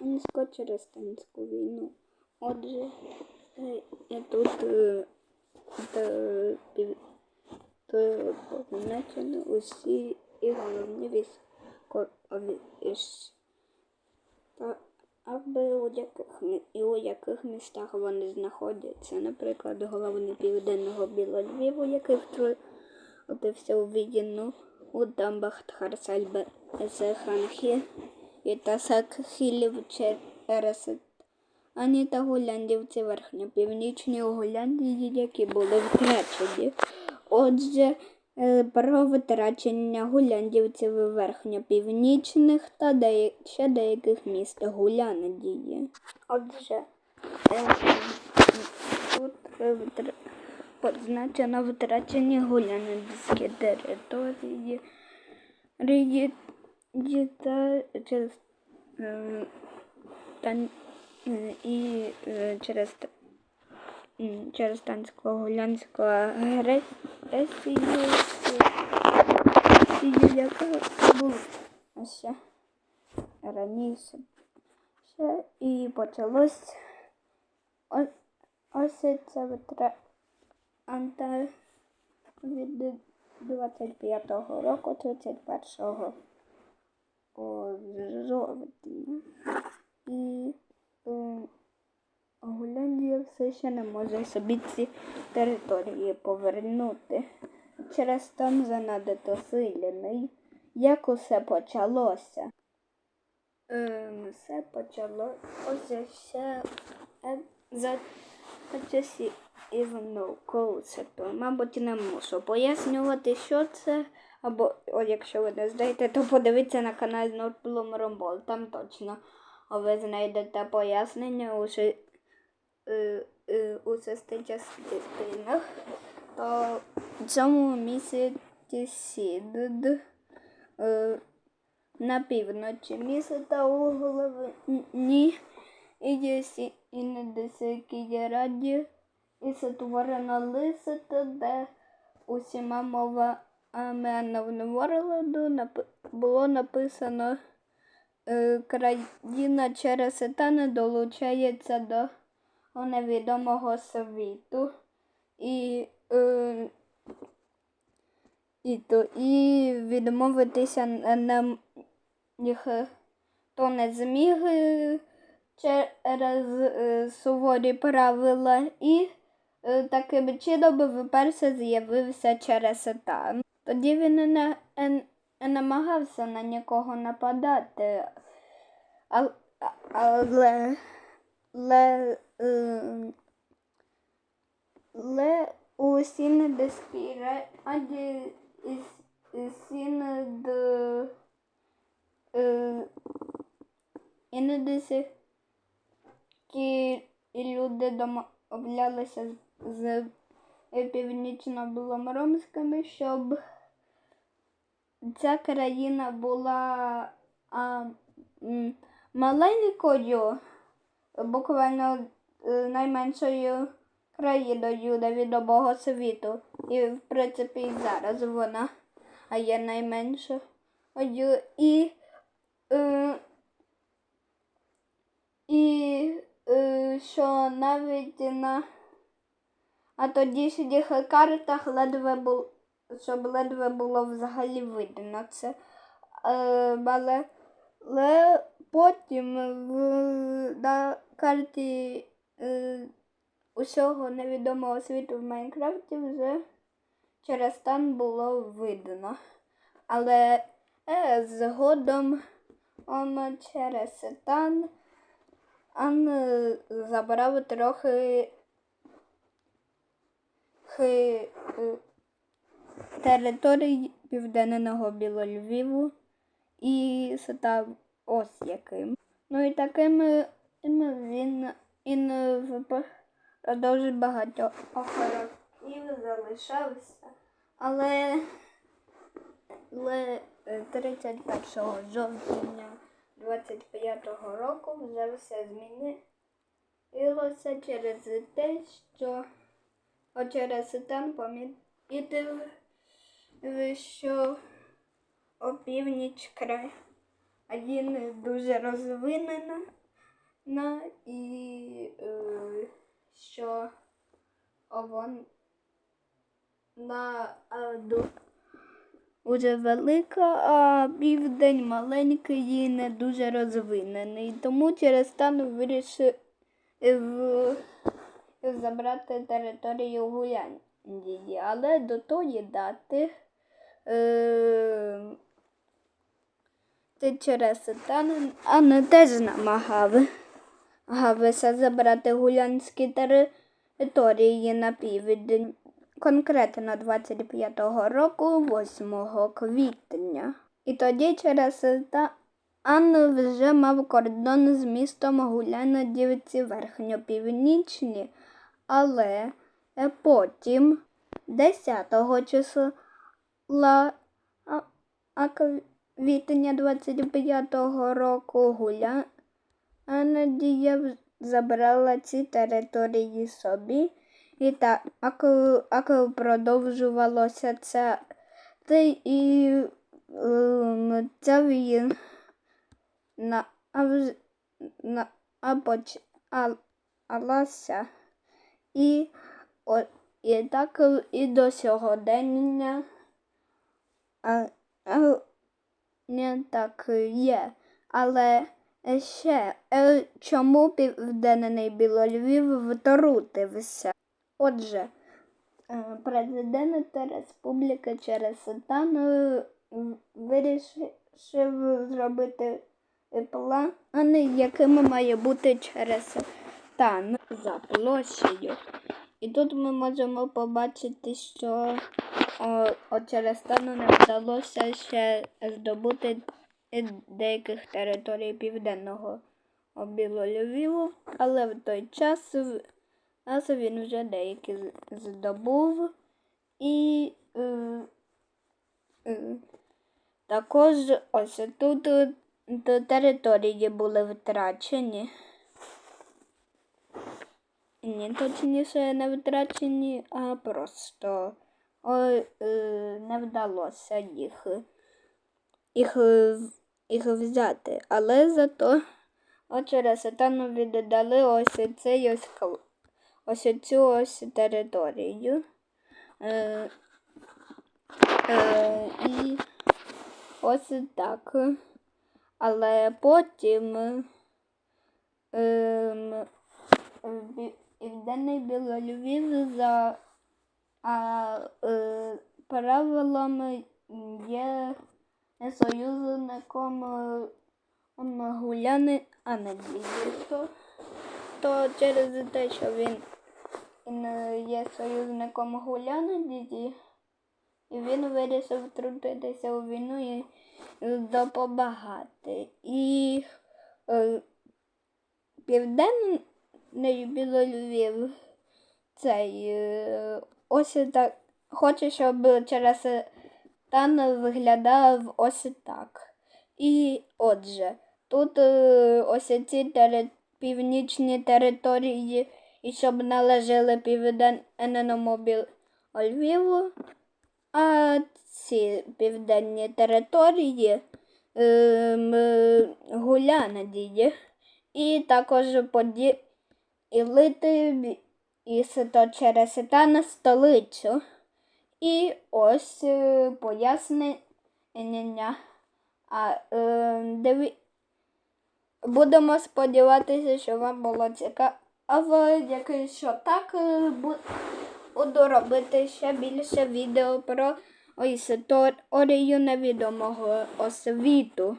Радянсько через Танську війну. Отже, е, я тут е, позначені усі і головні військові та аби у яких і у яких містах вони знаходяться. Наприклад, головний південного біла Львіву, який втрутився у війну у дамбах Тхарсальбе Есеханхі і Тасакхілів через ані та Гуляндівці верхньопівнічні у Гуляндії, які були втрачені. Отже, про витрачення гуляндівців верхньопівнічних та дея- ще деяких міст Гуляндії. Отже, тут позначено втрачені гуляндські території та через тан- і е, через через тансько-гулянську агресію, яка була ще раніше. Ще і почалось ось, ось це витра анта від 25-го року, 31-го о, жовтня. І е, Гуляндія все ще не може собі ці території повернути. Через стан занадто сильний. Як усе почалося? Ем, все почалося ще е, за часів Івану Коусету. Мабуть, не мушу пояснювати, що це. Або, о, якщо ви не знаєте, то подивіться на канал Nordblom Rumble. Там точно ви знайдете пояснення у, ши, е, е, у шести частинах. То в цьому місяці Сідд е, на півночі місяця у головні і є сі- і на десятій раді і сотворено лисити, де усіма мовами Нововорладу нап- було написано е, країна через сатана долучається до невідомого світу. І, е, і, то, і відмовитися на, на їх то не зміг е, через е, суворі правила і е, таким чином вперше з'явився через сатан. Тоді він не, на- е, не намагався на нікого нападати, а- але, але, е, але у сінедеській раді сінед е, іноді ті люди домовлялися з, північно-біломоромськими, щоб ця країна була а, маленькою, буквально е, найменшою країною невідомого світу. І, в принципі, і зараз вона є найменшою. І, е, і е, що навіть на а тодішніх картах ледве було, щоб ледве було взагалі видно це. Е, але, але потім в, на карті е, усього невідомого світу в Майнкрафті вже через стан було видно. Але е, згодом он через стан Ан е, забрав трохи хи, е, територій південного Білольвіву і став ось яким. Ну і таким е, він, впродовж багатьох років залишався. Але, але е, 31 жовтня 25-го року вже все змінилося через те, що через тен помітив, що? Опівніч край. Один дуже розвинена. На і е, що? Вона ду- дуже велика, а південь маленький і не дуже розвинений. Тому через стан вирішив е, забрати територію Гуляндії. Але до тої дати ти через стан Анна теж намагав намагався забрати гулянські території на південь. Конкретно 25-го року, 8 квітня. І тоді через Анну вже мав кордон з містом Гулянодівці верхньопівнічні, але е, потім 10 го числа а, а квітня 25-го року Гулянодія забрала ці території собі. І так, як продовжувалося це, і ем, ця війна на, а почалася. І, і так і до сьогодення а, а, не так є. Але ще е, чому південний Білольвів втрутився? Отже, е, президент республіки через стан е, вирішив зробити план, яким має бути через стан за площею. І тут ми можемо побачити, що о, о, через стану не вдалося ще здобути деяких територій південного Білольвіву, але в той час нас він вже деякі здобув. І е, е, також ось тут е, т- території були втрачені. Ні, точніше не втрачені, а просто о, е, не вдалося їх, їх, е, їх взяти. Але зато от через Сатану віддали ось цей ось ось цю ось територію. Е, е, і ось так. Але потім ем, Бі- Південний Білольвів за а, е, правилами є союзником е, Гуляни Анадії. То через те, що він, є союзником Гуляни Діді, і він вирішив втрутитися у війну і допомагати. І е, південний Білольвів цей е, ось так хоче, щоб через стан виглядав ось так. І отже, тут е, ось ці тери, північні території, і щоб належали південному Білольвіву, а ці південні території е, Гулянадії. І також поділити бі- із то через та на столицю. І ось е, пояснення. А, е, диві... Будемо сподіватися, що вам було цікаво. Якщо так, е, буду робити ще більше відео про історію невідомого освіту.